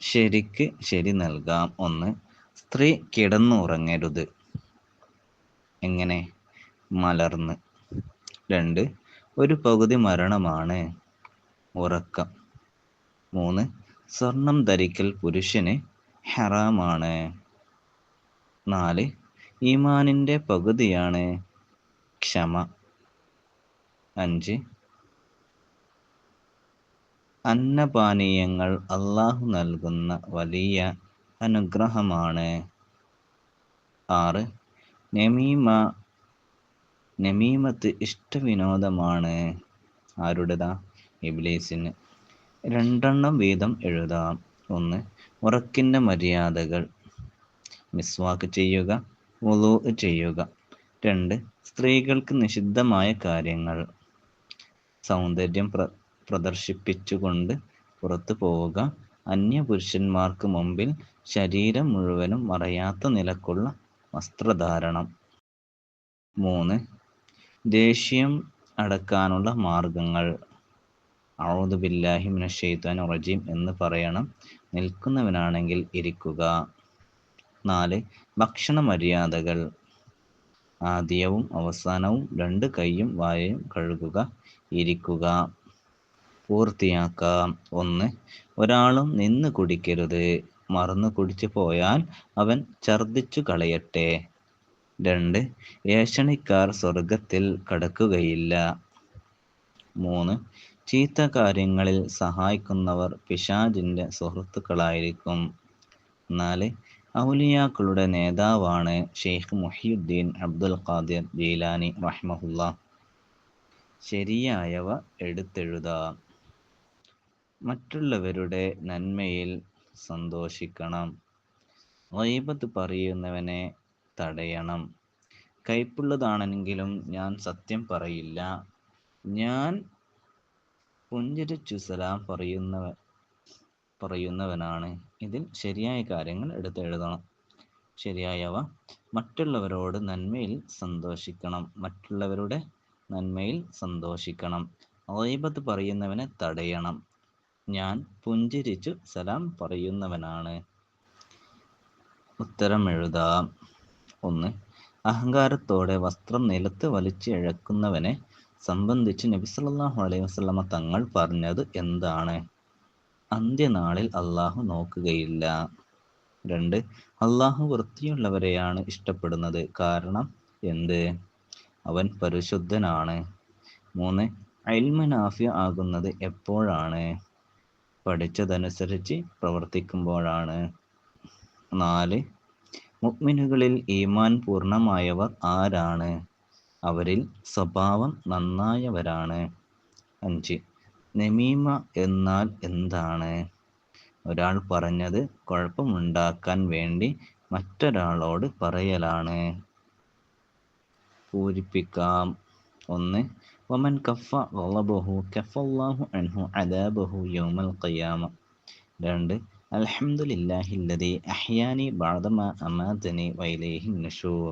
ശരിക്ക് ശരി നൽകാം. ഒന്ന് സ്ത്രീ കിടന്നുറങ്ങരുത്. എങ്ങനെ? മലർന്ന്. രണ്ട് ഒരു പകുതി മരണമാണ് ഉറക്കം. മൂന്ന് സ്വർണം ധരിക്കൽ പുരുഷന് ഹറാമാണ്. നാല് ഈമാനിന്റെ പകുതിയാണ് ക്ഷമ. അഞ്ച് അന്നപാനീയങ്ങൾ അള്ളാഹു നൽകുന്ന വലിയ അനുഗ്രഹമാണ്. ആറ് നമീമ നമീമത്ത് ഇഷ്ടവിനോദമാണ്. ആരുടേതാ? ഇബ്ലീസിന്. രണ്ടെണ്ണം വീതം എഴുതാം. ഒന്ന് ഉറക്കിന്റെ മര്യാദകൾ. മിസ്വാക്ക് ചെയ്യുക ഒലു ചെയ്യുക. രണ്ട് സ്ത്രീകൾക്ക് നിഷിദ്ധമായ കാര്യങ്ങൾ. സൗന്ദര്യം പ്ര പ്രദർശിപ്പിച്ചുകൊണ്ട് പുറത്തു പോവുക. അന്യപുരുഷന്മാർക്ക് മുമ്പിൽ ശരീരം മുഴുവനും മറയാത്ത നിലക്കുള്ള വസ്ത്രധാരണം. മൂന്ന്. ദേഷ്യം അടക്കാനുള്ള മാർഗങ്ങൾ. ഔദു ബില്ലാഹി മിനഷെയ്ത്താൻ റജീം എന്ന് പറയണം. നിൽക്കുന്നവനാണെങ്കിൽ ഇരിക്കുക. നാല്. ഭക്ഷണ മര്യാദകൾ ആദ്യവും അവസാനവും രണ്ട് കൈയും വായയും കഴുകുക ഇരിക്കുക. പൂർത്തിയാക്കാം. ഒന്ന് ഒരാളും നിന്ന് കുടിക്കരുത്. മറന്നു കുടിച്ചു പോയാൽ അവൻ ഛർദിച്ചു കളയട്ടെ. രണ്ട് ഏഷണിക്കാർ സ്വർഗത്തിൽ കടക്കുകയില്ല. മൂന്ന് ചീത്ത കാര്യങ്ങളിൽ സഹായിക്കുന്നവർ പിശാജിന്റെ സുഹൃത്തുക്കളായിരിക്കും. നാല് ഔലിയാക്കളുടെ നേതാവാണ് ഷെയ്ഖ് മുഹിയുദ്ദീൻ അബ്ദുൽ ഖാദിർ ജീലാനി റഹ്മഹുല്ല. ശരിയായവ എടുത്തെഴുതാം. മറ്റുള്ളവരുടെ നന്മയിൽ സന്തോഷിക്കണം. വൈബത്ത് പറയുന്നവനെ തടയണം. കയ്പുള്ളതാണെങ്കിലും ഞാൻ സത്യം പറയില്ല. ഞാൻ പുഞ്ചിരിച്ചു സലാം പറയുന്നവ പറയുന്നവനാണ്. ഇതിൽ ശരിയായ കാര്യങ്ങൾ എടുത്തെഴുതണം ശരിയായവ മറ്റുള്ളവരോട് നന്മയിൽ സന്തോഷിക്കണം. മറ്റുള്ളവരുടെ നന്മയിൽ സന്തോഷിക്കണം. വൈബത്ത് പറയുന്നവനെ തടയണം. ഞാൻ പുഞ്ചിരിച്ചു സലാം പറയുന്നവനാണ്. ഉത്തരം എഴുതാം. ഒന്ന് അഹങ്കാരത്തോടെ വസ്ത്രം നിലത്ത് വലിച്ചിഴക്കുന്നവനെ സംബന്ധിച്ച് നബി സല്ലല്ലാഹു അലൈഹി വസല്ലമ തങ്ങൾ പറഞ്ഞത് എന്താണ്? അന്ത്യനാളിൽ അള്ളാഹു നോക്കുകയില്ല. രണ്ട് അള്ളാഹു വൃത്തിയുള്ളവരെയാണ് ഇഷ്ടപ്പെടുന്നത്. കാരണം എന്ത്? അവൻ പരിശുദ്ധനാണ്. മൂന്ന് അയൽമനാഫ്യ ആകുന്നത് എപ്പോഴാണ്? പഠിച്ചതനുസരിച്ച് പ്രവർത്തിക്കുമ്പോഴാണ്. നാല് മുഅ്മിനുകളിൽ ഈമാൻ പൂർണമായവർ ആരാണ്? അവരിൽ സ്വഭാവം നന്നായവരാണ്. അഞ്ച് നമീമ എന്നാൽ എന്താണ്? ഒരാൾ പറഞ്ഞത് കുഴപ്പമുണ്ടാക്കാൻ വേണ്ടി മറ്റൊരാളോട് പറയലാണ്. പൂരിപ്പിക്കാം. ഒന്ന് വമൻ കഫ ഗളബഹു കഫല്ലാഹു അൻഹു അദാബഹു യൗമൽ ഖിയാമ രണ്ട് അൽഹംദുലില്ലാഹില്ലദി അഹ്യാനി ബഅദമ അമാതനി വൈലൈഹി നുഷൂർ